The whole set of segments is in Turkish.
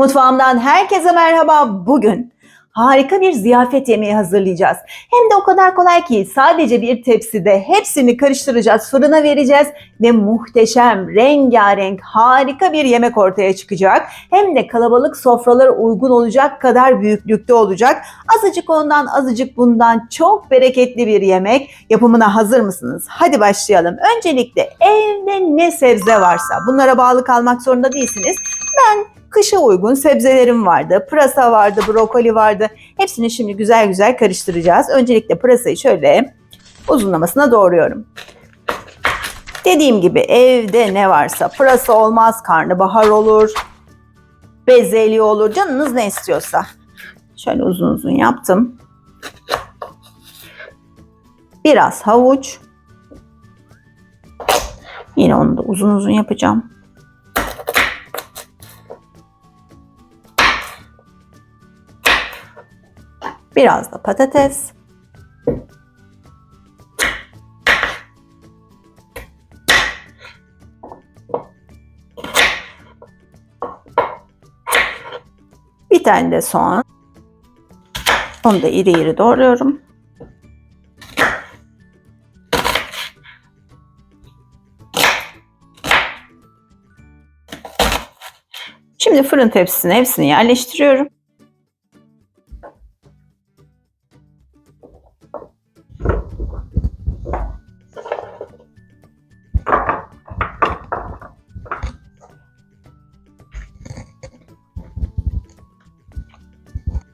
Mutfağımdan herkese merhaba. Bugün harika bir ziyafet yemeği hazırlayacağız. Hem de o kadar kolay ki sadece bir tepside hepsini karıştıracağız, fırına vereceğiz ve muhteşem, rengarenk, harika bir yemek ortaya çıkacak. Hem de kalabalık sofralara uygun olacak kadar büyüklükte olacak. Azıcık ondan, azıcık bundan çok bereketli bir yemek. Yapımına hazır mısınız? Hadi başlayalım. Öncelikle evde ne sebze varsa bunlara bağlı kalmak zorunda değilsiniz. Ben kışa uygun sebzelerim vardı. Pırasa vardı, brokoli vardı. Hepsini şimdi güzel güzel karıştıracağız. Öncelikle pırasayı şöyle uzunlamasına doğruyorum. Dediğim gibi evde ne varsa pırasa olmaz, karnabahar olur, bezelye olur, canınız ne istiyorsa. Şöyle uzun uzun yaptım. Biraz havuç. Yine onu da uzun uzun yapacağım. Biraz da patates. Bir tane de soğan. Onu da iri iri doğruyorum. Şimdi fırın tepsisine hepsini yerleştiriyorum.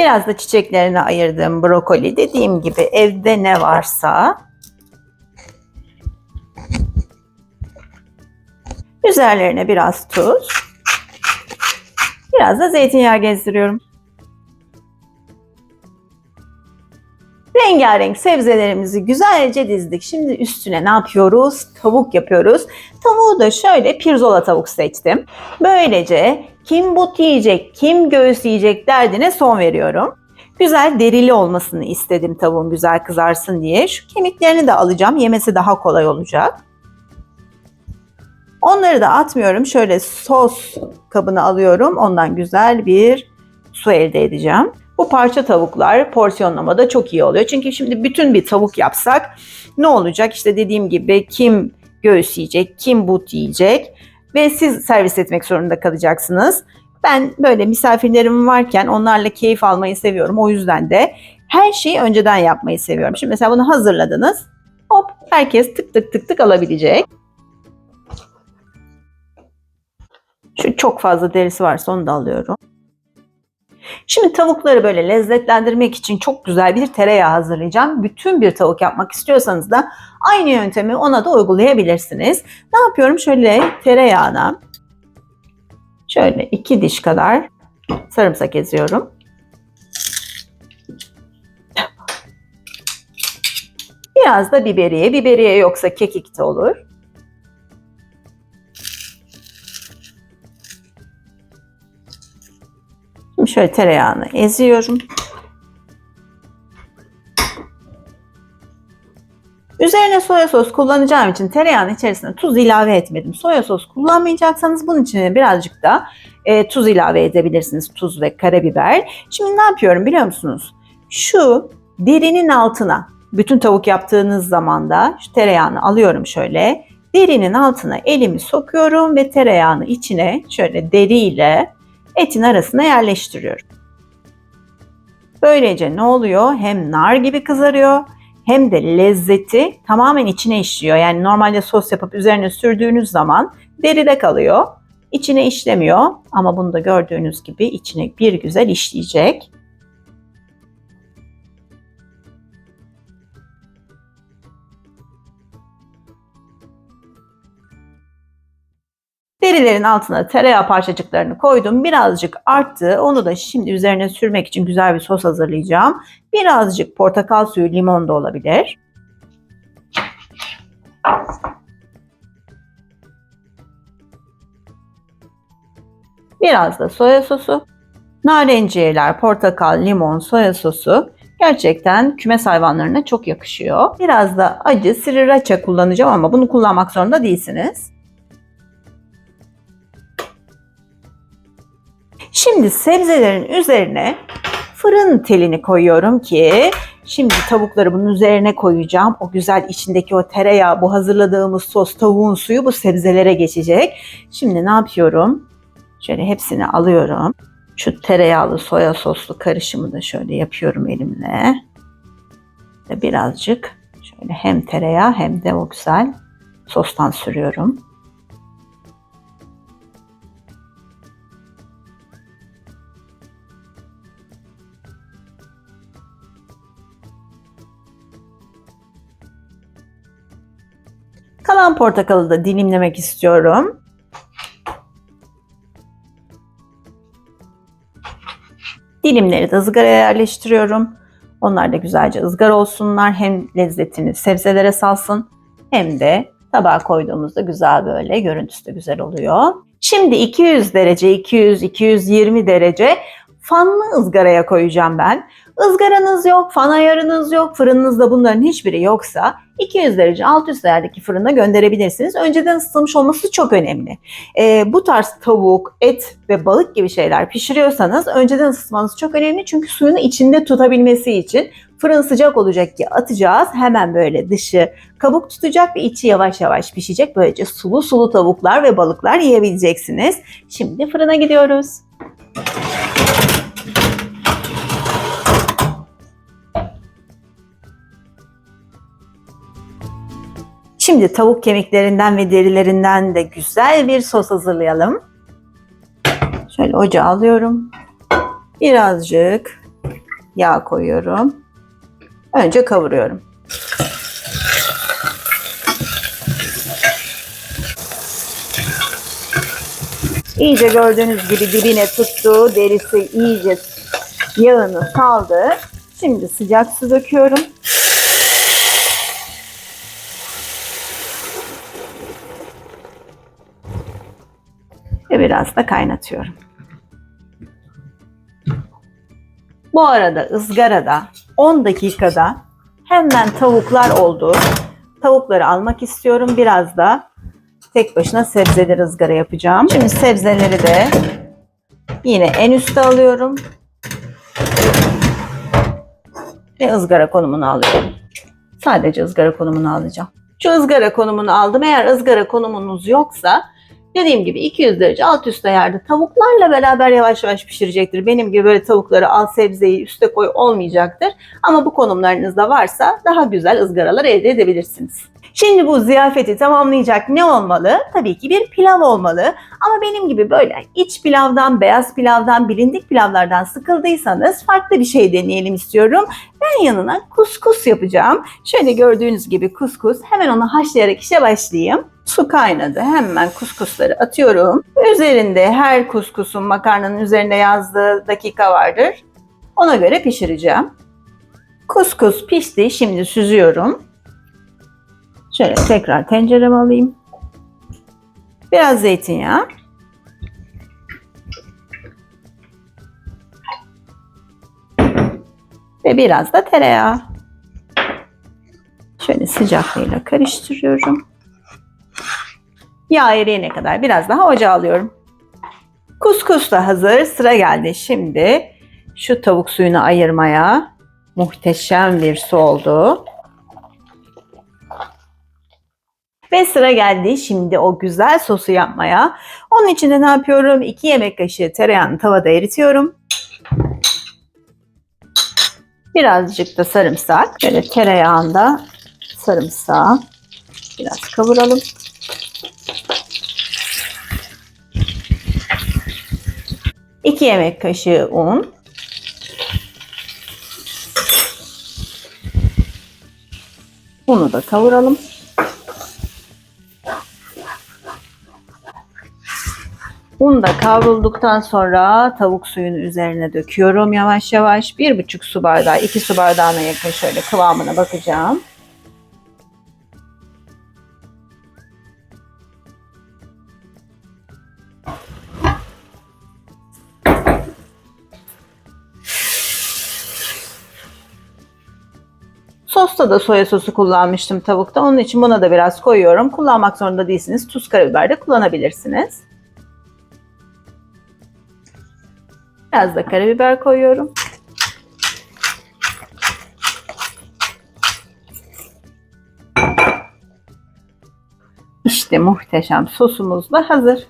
Biraz da çiçeklerine ayırdığım brokoli. Dediğim gibi evde ne varsa. Üzerlerine biraz tuz. Biraz da zeytinyağı gezdiriyorum. Rengarenk sebzelerimizi güzelce dizdik. Şimdi üstüne ne yapıyoruz? Tavuk yapıyoruz. Tavuğu da şöyle pirzola tavuk seçtim. Böylece kim but yiyecek, kim göğüs yiyecek derdine son veriyorum. Güzel derili olmasını istedim tavuğun güzel kızarsın diye. Şu kemiklerini de alacağım. Yemesi daha kolay olacak. Onları da atmıyorum. Şöyle sos kabına alıyorum. Ondan güzel bir su elde edeceğim. Bu parça tavuklar porsiyonlamada çok iyi oluyor. Çünkü şimdi bütün bir tavuk yapsak ne olacak? İşte dediğim gibi kim göğüs yiyecek, kim but yiyecek ve siz servis etmek zorunda kalacaksınız. Ben böyle misafirlerim varken onlarla keyif almayı seviyorum. O yüzden de her şeyi önceden yapmayı seviyorum. Şimdi mesela bunu hazırladınız. Hop herkes tık tık tık tık alabilecek. Şu çok fazla derisi varsa onu da alıyorum. Şimdi tavukları böyle lezzetlendirmek için çok güzel bir tereyağı hazırlayacağım. Bütün bir tavuk yapmak istiyorsanız da aynı yöntemi ona da uygulayabilirsiniz. Ne yapıyorum? Şöyle tereyağına şöyle iki diş kadar sarımsak eziyorum. Biraz da biberiye. Biberiye yoksa kekik de olur. Şöyle tereyağını eziyorum. Üzerine soya sos kullanacağım için tereyağının içerisine tuz ilave etmedim. Soya sos kullanmayacaksanız bunun içine birazcık da e, tuz ilave edebilirsiniz. Tuz ve karabiber. Şimdi ne yapıyorum biliyor musunuz? Şu derinin altına bütün tavuk yaptığınız zaman da şu tereyağını alıyorum şöyle. Derinin altına elimi sokuyorum ve tereyağını içine şöyle deriyle etin arasına yerleştiriyorum. Böylece ne oluyor? Hem nar gibi kızarıyor hem de lezzeti tamamen içine işliyor. Yani normalde sos yapıp üzerine sürdüğünüz zaman deride kalıyor. İçine işlemiyor ama bunu da gördüğünüz gibi içine bir güzel işleyecek. Derilerin altına tereyağı parçacıklarını koydum. Birazcık arttı. Onu da şimdi üzerine sürmek için güzel bir sos hazırlayacağım. Birazcık portakal suyu, limon da olabilir. Biraz da soya sosu. Narenciyeler, portakal, limon, soya sosu gerçekten kümes hayvanlarına çok yakışıyor. Biraz da acı sriracha kullanacağım ama bunu kullanmak zorunda değilsiniz. Şimdi sebzelerin üzerine fırın telini koyuyorum ki şimdi tavukları bunun üzerine koyacağım. O güzel içindeki o tereyağı, bu hazırladığımız sos, tavuğun suyu bu sebzelere geçecek. Şimdi ne yapıyorum? Şöyle hepsini alıyorum. Şu tereyağlı soya soslu karışımı da şöyle yapıyorum elimle. Birazcık şöyle hem tereyağı hem de o güzel sostan sürüyorum. Kalan portakalı da dilimlemek istiyorum. Dilimleri de ızgaraya yerleştiriyorum. Onlar da güzelce ızgara olsunlar. Hem lezzetini sebzelere salsın hem de tabağa koyduğumuzda güzel böyle görüntüsü de güzel oluyor. Şimdi 200 derece, 200, 220 derece fanlı ızgaraya koyacağım ben. Izgaranız yok, fan ayarınız yok, fırınınızda bunların hiçbiri yoksa 200 derece alt üst ayardaki fırına gönderebilirsiniz. Önceden ısıtılmış olması çok önemli. Ee, bu tarz tavuk, et ve balık gibi şeyler pişiriyorsanız önceden ısıtmanız çok önemli. Çünkü suyunu içinde tutabilmesi için fırın sıcak olacak ki atacağız. Hemen böyle dışı kabuk tutacak ve içi yavaş yavaş pişecek. Böylece sulu sulu tavuklar ve balıklar yiyebileceksiniz. Şimdi fırına gidiyoruz. Şimdi tavuk kemiklerinden ve derilerinden de güzel bir sos hazırlayalım. Şöyle ocağa alıyorum. Birazcık yağ koyuyorum. Önce kavuruyorum. İyice gördüğünüz gibi dibine tuttu. Derisi iyice yağını saldı. Şimdi sıcak su döküyorum. Ve biraz da kaynatıyorum. Bu arada ızgarada 10 dakikada hemen tavuklar oldu. Tavukları almak istiyorum. Biraz da tek başına sebzeleri ızgara yapacağım. Şimdi sebzeleri de yine en üste alıyorum. Ve ızgara konumunu alıyorum. Sadece ızgara konumunu alacağım. Şu ızgara konumunu aldım. Eğer ızgara konumunuz yoksa Dediğim gibi 200 derece alt üst ayarda tavuklarla beraber yavaş yavaş pişirecektir. Benim gibi böyle tavukları al sebzeyi üste koy olmayacaktır. Ama bu konumlarınızda varsa daha güzel ızgaralar elde edebilirsiniz. Şimdi bu ziyafeti tamamlayacak ne olmalı? Tabii ki bir pilav olmalı. Ama benim gibi böyle iç pilavdan, beyaz pilavdan, bilindik pilavlardan sıkıldıysanız farklı bir şey deneyelim istiyorum. Ben yanına kuskus yapacağım. Şöyle gördüğünüz gibi kuskus. Hemen onu haşlayarak işe başlayayım. Su kaynadı. Hemen kuskusları atıyorum. Üzerinde her kuskusun makarnanın üzerinde yazdığı dakika vardır. Ona göre pişireceğim. Kuskus pişti. Şimdi süzüyorum. Şöyle tekrar tencereme alayım. Biraz zeytinyağı. Ve biraz da tereyağı. Şöyle sıcaklığıyla karıştırıyorum. Yağ eriyene kadar biraz daha ocağa alıyorum. Kuskus da hazır. Sıra geldi şimdi şu tavuk suyunu ayırmaya. Muhteşem bir su oldu. Ve sıra geldi şimdi o güzel sosu yapmaya. Onun için de ne yapıyorum? 2 yemek kaşığı tereyağını tavada eritiyorum. Birazcık da sarımsak. Şöyle tereyağında sarımsağı biraz kavuralım. İki yemek kaşığı un. Bunu da kavuralım. Un da kavrulduktan sonra tavuk suyunu üzerine döküyorum yavaş yavaş. Bir buçuk su bardağı, iki su bardağına yakın şöyle kıvamına bakacağım. Sosta da soya sosu kullanmıştım tavukta. Onun için buna da biraz koyuyorum. Kullanmak zorunda değilsiniz. Tuz, karabiber de kullanabilirsiniz. Biraz da karabiber koyuyorum. İşte muhteşem sosumuz da hazır.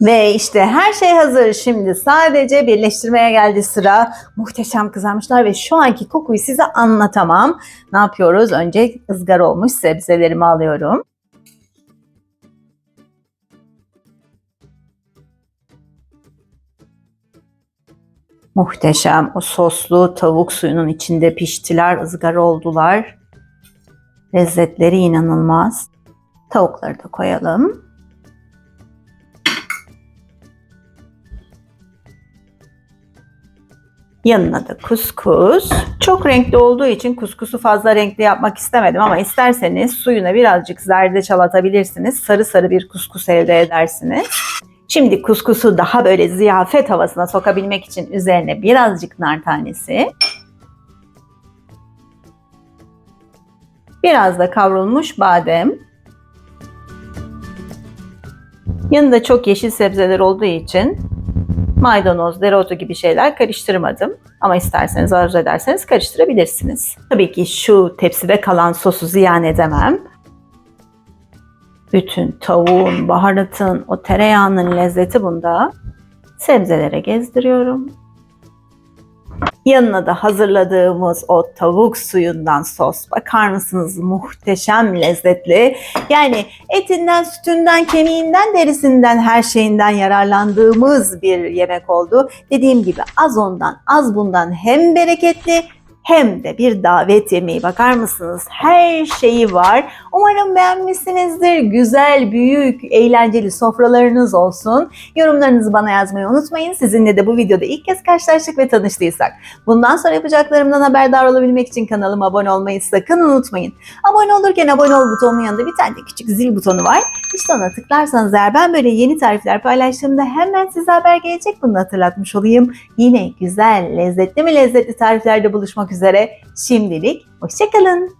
Ve işte her şey hazır. Şimdi sadece birleştirmeye geldi sıra. Muhteşem kızarmışlar ve şu anki kokuyu size anlatamam. Ne yapıyoruz? Önce ızgara olmuş sebzelerimi alıyorum. Muhteşem. O soslu tavuk suyunun içinde piştiler, ızgara oldular. Lezzetleri inanılmaz. Tavukları da koyalım. Yanına da kuskus. Çok renkli olduğu için kuskusu fazla renkli yapmak istemedim ama isterseniz suyuna birazcık zerdeçal atabilirsiniz. Sarı sarı bir kuskus elde edersiniz. Şimdi kuskusu daha böyle ziyafet havasına sokabilmek için üzerine birazcık nar tanesi. Biraz da kavrulmuş badem. Yanında çok yeşil sebzeler olduğu için maydanoz, dereotu gibi şeyler karıştırmadım. Ama isterseniz arzu ederseniz karıştırabilirsiniz. Tabii ki şu tepside kalan sosu ziyan edemem. Bütün tavuğun, baharatın, o tereyağının lezzeti bunda. Sebzelere gezdiriyorum. Yanına da hazırladığımız o tavuk suyundan sos. Bakar mısınız muhteşem lezzetli. Yani etinden, sütünden, kemiğinden, derisinden, her şeyinden yararlandığımız bir yemek oldu. Dediğim gibi az ondan, az bundan hem bereketli hem de bir davet yemeği. Bakar mısınız? Her şeyi var. Umarım beğenmişsinizdir. Güzel, büyük, eğlenceli sofralarınız olsun. Yorumlarınızı bana yazmayı unutmayın. Sizinle de bu videoda ilk kez karşılaştık ve tanıştıysak. Bundan sonra yapacaklarımdan haberdar olabilmek için kanalıma abone olmayı sakın unutmayın. Abone olurken abone ol butonunun yanında bir tane de küçük zil butonu var. İşte ona tıklarsanız eğer ben böyle yeni tarifler paylaştığımda hemen size haber gelecek. Bunu hatırlatmış olayım. Yine güzel, lezzetli mi lezzetli tariflerde buluşmak üzere. Şimdilik hoşçakalın.